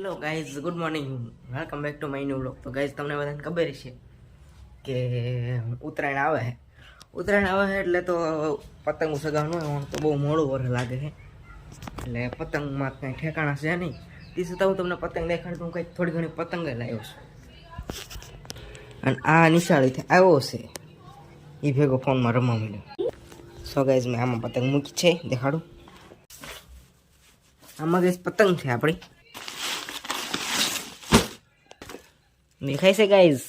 Hello guys good morning welcome back to my new blog તો guys તમને બધાને ખબર છે કે ઉત્તરાયણ આવે છે ઉત્તરાયણ આવે છે એટલે તો પતંગ સગાવવાનું હોય, તો બહુ મોડું વર લાગે છે એટલે પતંગમાં કંઈ ઠેકાણા છે નહીં. તે છતાં હું તમને પતંગ દેખાડું હું કંઈક થોડી ઘણી પતંગ લાવ્યો છું. અને આ નિશાળીથી આવ્યો છે એ ભેગો ફોનમાં રમવા માંડ્યો. સો ગાઈઝ મેં આમાં પતંગ મૂકી છે. દેખાડું. આમાં ગાઈઝ પતંગ છે આપણી. દેખાય છે ગાઈઝ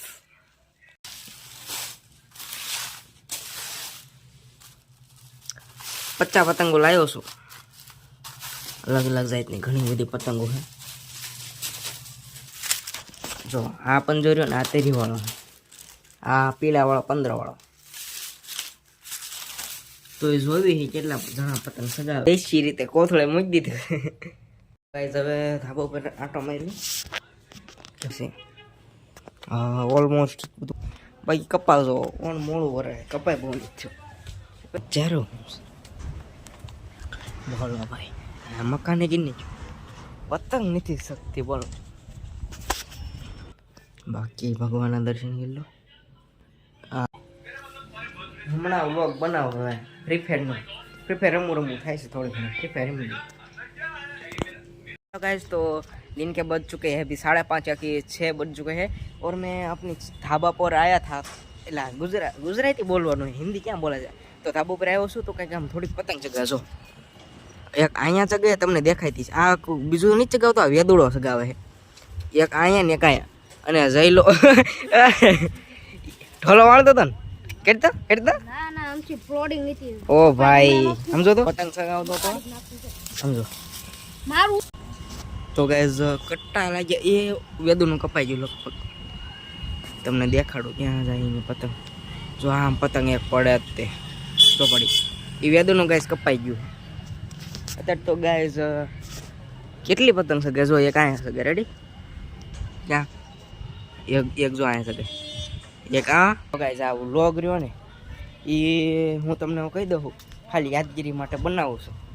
પચા પતંગો લાવ્યો છું અલગ અલગ જાતની ઘણી બધી પતંગો છે જો આ પંજોરીઓ ને આ તેરીવાળો આ પીળાવાળો પંદરવાળો તો એ જોવી કેટલા જણા પતંગ સગાવે દેશી રીતે કોથળે મૂકી દીધું ગાઈઝ હવે ધાબા ઉપર આટો મારી પછી ઓલમોસ્ટ બધું. બાકી કપાસ જો ઓણ મોડું વરાય કપાય બહુ થયો. જ્યારે બોલો ભાઈ મકાને મકાને કિન્ની પતંગ નથી શકતી, બોલો. બાકી ભગવાનના દર્શન કરી લો. હમણાં વ્લોગ બનાવો હવે ફ્રી પ્રિફેર રમવું રમવું થાય છે થોડી ઘણી. ફ્રી ફાયર રમી गाइस तो दिन के बज चुके हैं अभी साढ़े पाँच या कि छः बज चुके हैं और मैं अपनी ढाबा पर आया था एला गुजरा गुजराती બોલવાનું હિન્દી ક્યાં બોલે છે તો ધાબા પર આવ્યો છું તો કંઈક આમ થોડીક પતંગ ચગાવજો એક અહીંયા ચગાવે તમને દેખાતી છે આ ક- બીજું નહીં ચગાવતો આ વેદુડો ચગાવે છે એક અહીંયા ને એક અહીંયા અને જઈલો ઢોલો વાળતો હતો ને કેડતા કેડતા ના ના આમથી ફ્લોડિંગ નથી ઓ ભાઈ સમજો તો પતંગ ચગાવતો તો સમજો મારું તો ગાઈઝ કટ્ટા લાગ્યા એ વેદુનું કપાઈ ગયું લગભગ. તમને દેખાડું ક્યાં જાય એની પતંગ. જો આમ પતંગ એક પડે જ તે. તો પડી. એ વેદુનું ગાઈઝ કપાઈ ગયું. અત્યારે તો ગાઈઝ કેટલી પતંગ સગે? જો એક આયા સગે. રેડી ક્યાં? એક એક જો આયા સગે. એક આ. ગાઈઝ આ લોગ રહ્યો ને એ હું તમને કહી દઉં, ખાલી યાદગીરી માટે બનાવું છું.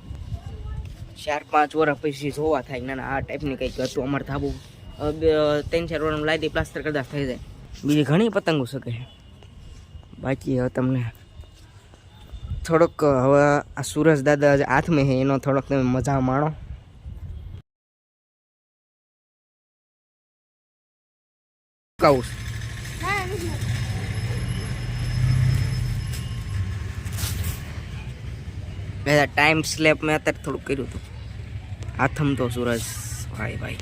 ચાર, પાંચ વર્ષ પછી જોવા થાય. ના આ ટાઈપની કંઈક હતું અમારે ધાબુ. ત્રણ, ચાર વર્ષ લાદી પ્લાસ્ટર કદાચ થઈ જાય. બીજી ઘણી પતંગો શકે છે. બાકી હવે તમને થોડોક હવે આ સુરજ દાદા હાથમાં છે, એનો થોડોક તમે મજા માણો. કહું ટાઈમ સ્લેપ મેં અત્યારે થોડુંક કર્યું હતું. હાથમ તો સૂરજ ભાઈ ભાઈ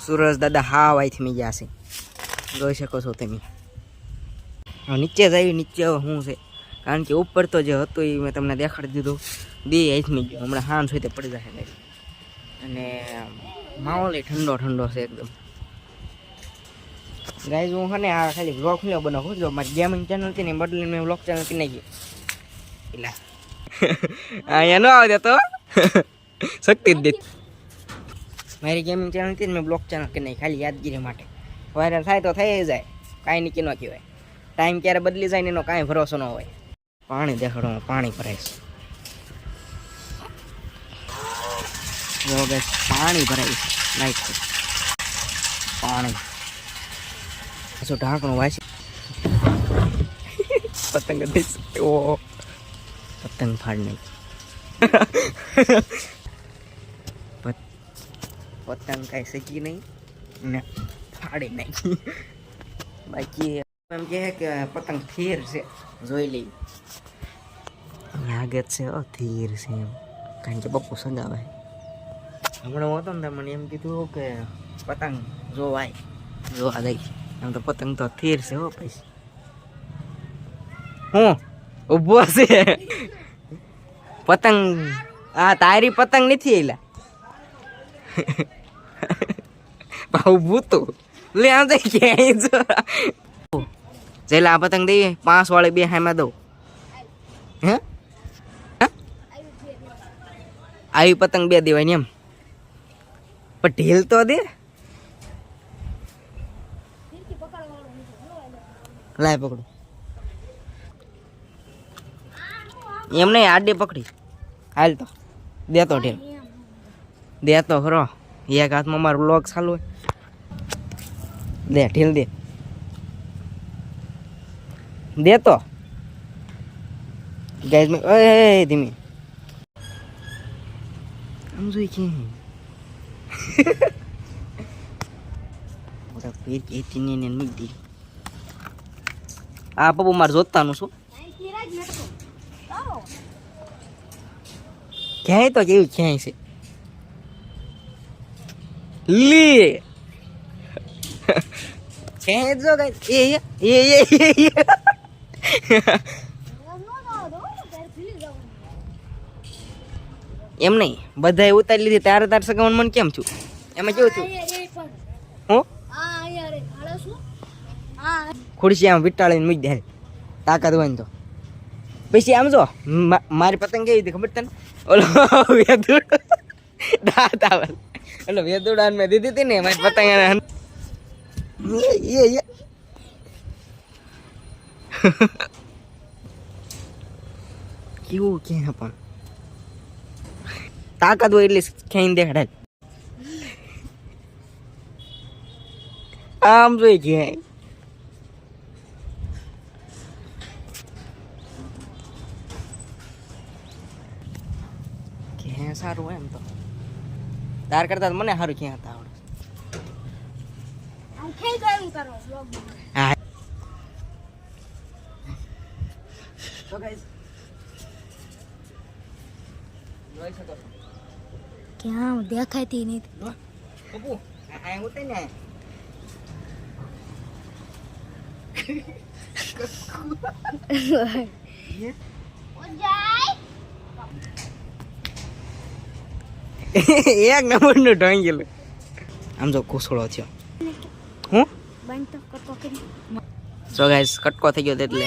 સૂરજ દાદા હા વાયથી મી ગયા છે જોઈ શકો છો તમે નીચે જાય નીચે શું છે કારણ કે ઉપર તો જે હતું એ મેં તમને દેખાડી દીધું બે આઈથમી ગયો હમણાં હાંસ હોય તે પડી જશે. અને માહોલ એ ઠંડો ઠંડો છે એકદમ ગાઈઝ હું છે આ ખાલી બ્લોગ ખુલ્યો બનાવું જો મારી ગેમિંગ ચેનલ હતી ને બદલીને મેં વ્લોગ ચેનલ કરી નાખી અહીંયા ન આવે તો શક્તિ જ દીધ મારી ગેમિંગ ચેનલ હતી મેં બ્લોક ચેનલ કરી નાખી, ખાલી યાદગીરી માટે. વાયરલ થાય તો થઈ જાય, કાંઈ નહીં ન કહેવાય. ટાઈમ ક્યારે બદલી જાય ને એનો કાંઈ ભરોસો ન હોય. પાણી દેખાડો પાણી ભરાઈશ. પાણી ભરાઈશ, લાઈટ પાણી. શું ઢાંકણું વાંચી પતંગ ઓ. પતંગ ફાડ પત- પતંગ કાંઈ શીખી નહીં ને ફાડી નાખી. બાકી એમ કહે કે પતંગ થીર છે, જોઈ લઈ લાગે છે થીર છે એમ. કારણ કે બપુ સગાવે હમણાં હતો ને મને એમ કીધું કે પતંગ જોવાય, જોવા દઈ. એમ તો પતંગ તો થીર છે હો પછી હું? ઊભો છે. પતંગ. આ તારી પતંગ નથી એલા ઊભું તું. લે તો ક્યાંય જો જેલા આ પતંગ દઈએ. પાંચ બે હામાં દઉં. હે? આવી પતંગ બે દેવાય ને એમ. પણ ઢીલ તો દે. લાય પકડું. એમ નહીં, આડી પકડી. હાલ તો. દેતો ઢેલ દે દેતો ખરો એક હાથમાં મારો બ્લોગ ચાલુ હોય. દે, ઢીલ દે. દેતો. ગાઈઝ મેં ઓય ધીમી. આમ જોઈ કે. દી આ પપ્પુ મારે જોતાનું શું? ક્યાંય તો કેવું ક્યાંય છે? લી. જો કઈ એ એ એ એમ નહીં બધાએ ઉતારી લીધી તારે તાર સગાવન મને કેમ છું એમાં કેવું પણ. હું? ખુરશી આમ વિટાળીને મૂકી દે તાકાત હોય ને તો. પછી આમ જો મારી પતંગ કેવી હતી ખબર તને? ઓલો વેદુડ. ઓલો વેદુડા મેં દીધી હતી ને, મારી પતંગ એને કેવું કે પણ? તાકાત હોય એટલે ખેઈને દેખાડાય. આમ જોઈ ક્યાંય સારું હોય એમ તો. તાર કરતા તો મને સારું ક્યાં હતા આવડે. હા. તો ક્યાં? દેખાતી નથી. પપ્પુ આ ઉતે ને એક નંબરનું ઢોંગી આમ જો ઘૂસડો થયો. હું? સો ગાઈસ કટકો થઈ ગયો એટલે.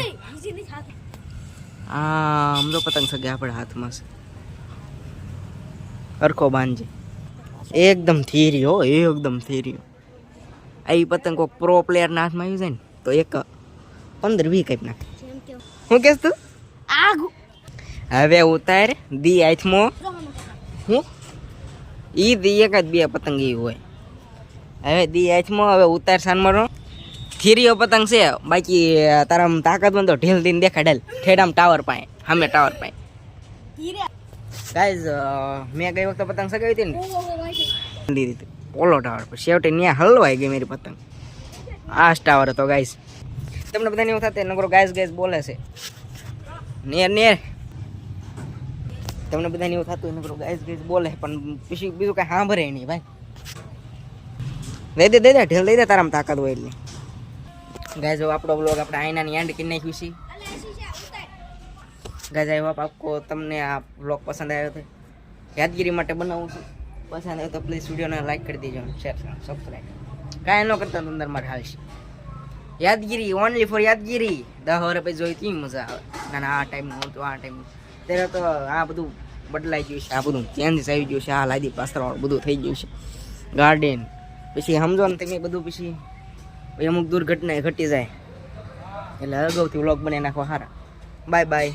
આ આમ તો પતંગ સગે આપણે હાથમાં છે. અરખો બાંધજે. એકદમ થીરી હો એકદમ થીરી આ પતંગ કોઈક પ્રો પ્લેયરના હાથમાં આવી જાય ને તો એક પંદર વી કાપી નાખે. હું કેસ તું? હવે ઉતાર દી હાથમાં. હું? ઈ દી એક જ બે પતંગ હોય. હવે દી એચમાં હવે ઉતાર સાનમાં થીરીઓ પતંગ છે બાકી તારા તાકાત તો ઢીલ દીને દેખાડેલ. ઠેડામ ટાવર પાસે સામે ટાવર પાસે. ગાઈઝ મેં ગઈ વખતે પતંગ સગાવી હતી ને? દીધી. પોલો ટાવર પર. છેવટે ત્યાં હલવાઈ ગઈ મારી પતંગ. આ ટાવર હતો ગાઈઝ તમને બધાને એવું થતું નકરો ગાઈઝ ગાઈઝ બોલે છે. નેર નેર. તમને બધાને એવું થતું નકરો ગાઈસ ગાઈસ બોલે, પણ પછી બીજું કાંઈ સાંભળે નહીં ભાઈ. દઈ દે દઈ દે, ઢેલ દઈ દે તારામાં તાકાત હોય એટલે. ગાઈઝ આપણો બ્લોગ આપણે આઈનાની એન્ડ કરી નાખ્યું છે. ગાઈઝ આઈ હોપ આપકો તમને આ બ્લોગ પસંદ આવ્યો તો યાદગીરી માટે બનાવું છું. પસંદ આવ્યો તો પ્લીઝ વિડીયોને લાઈક કરી દેજો શેર સબસ્ક્રાઈબ કાંઈ ન કરતા અંદર મારે હાલશે યાદગીરી ઓનલી ફોર યાદગીરી. દહ વર પછી જોઈ તી મજા આવે. ના આ ટાઈમનું તો આ ટાઈમનું ત્યારે તો આ બધું બદલાઈ ગયું છે, આ બધું ચેન્જીસ આવી ગયું છે, આ લાદી પાસ્તરવાળું બધું થઈ ગયું છે. ગાર્ડન પછી સમજો ને તમે બધું પછી અમુક દુર્ઘટના ઘટી જાય. એટલે અગાઉથી વ્લોગ બનાવી નાખવા સારા બાય બાય